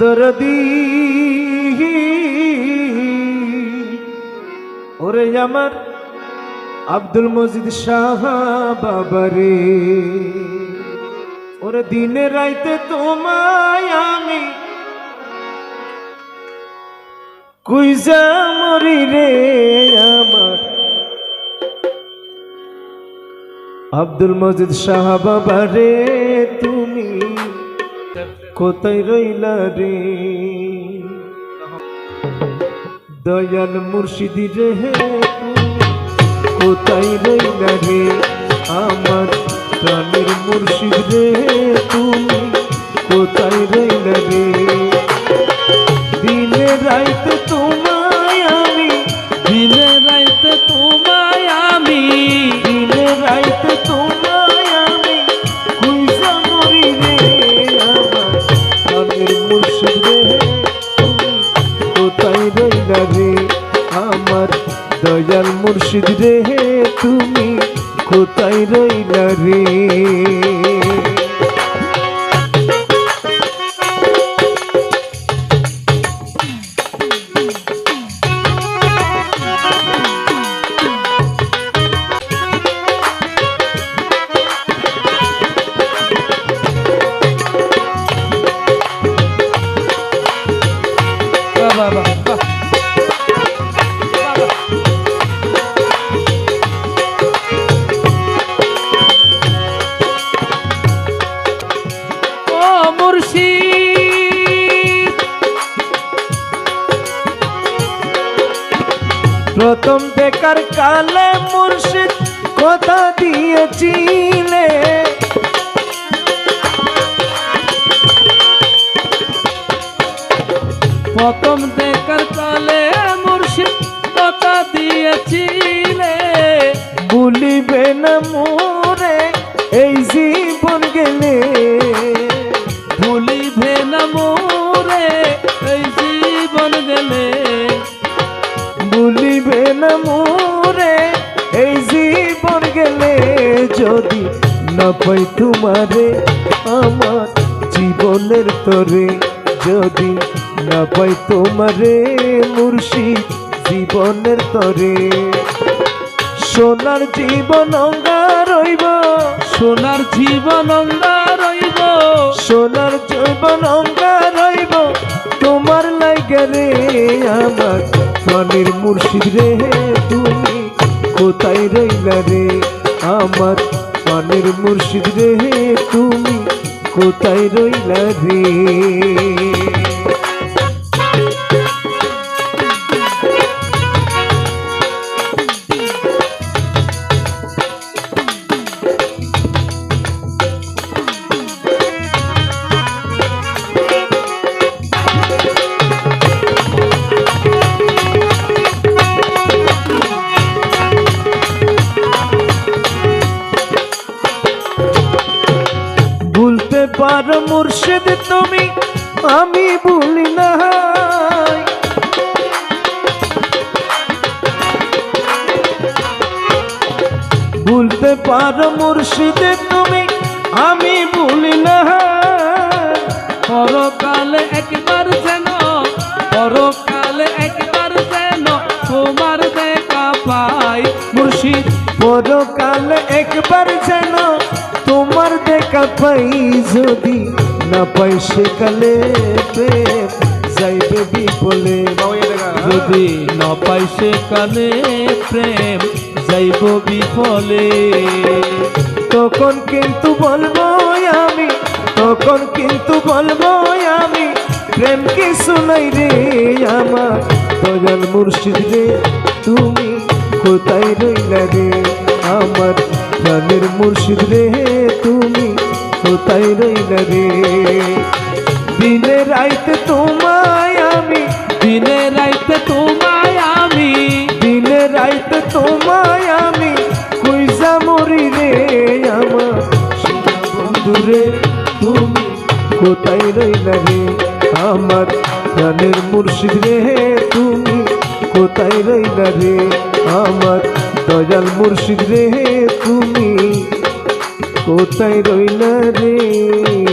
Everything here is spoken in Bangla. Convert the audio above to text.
দরদি ওরে আমার আব্দুল মজিদ শাহ বাবারে ওরে দিনে রাইতে তোমায় আমি কুইজা মরি রে আমার। আব্দুল মজিদ শাহ বাবারে তুমি কোথায় রইলা রে? দয়াল মুর্শিদি রে কোথায় রইলা রে? আমার প্রাণের মুর্শিদ রে তুমি কোথায় মুর্শিদ তুমি কোথায় রইলা রে? প্রথম বেকার কালে মুর্শিদ কথা দিয়েছিলে। প্রথম দেখার কালে মোরে এই জীবন গেলে যদি না পাই তোমারে আমার জীবনের তরে যদি না পাই তোমারে মুর্শিদ জীবনের তরে। সোনার জীবন অঙ্গা রইব সোনার জীবন অঙ্গা রইব সোনার জীবন অঙ্গা রইব তোমার লাগে রে আমার প্রাণের মুর্শিদ রে, তুমি কোথায় রইলা রে? আমার প্রাণের মুর্শিদ রে, তুমি কোথায় রইলা রে? পারো মুর্শিদ তুমি, আমি ভুলি না ভুলতে পার মুর্শিদ তুমি, আমি ভুলি না পরকালে একবার পাই যদি না পাই সেকালে প্রেম যাইবে বিপলে যদি না পাই সেখানে প্রেম যাইব বিফলে তখন কিন্তু বলব আমি তখন কিন্তু বলব আমি প্রেম কি শুনাই রে আমার দয়াল মুর্শিদ রে তুমি কোথায় রইলা রে আমার প্রাণের মুর্শিদ রে তুমি কোথায় রইলা রে দিনে রাইতে তোমায় আমি দিনে রাইতে তোমায় আমি। দিনে রাইতে তোমায় আমি কইসা মরি রে আমার বন্ধু রে তুমি কোথায় রইলা রে? আমার প্রাণের মুর্শিদ রে তুমি কোথায় রইলা রে? আমার দয়াল মুর্শিদ রে তুমি কোথায় রইলা রে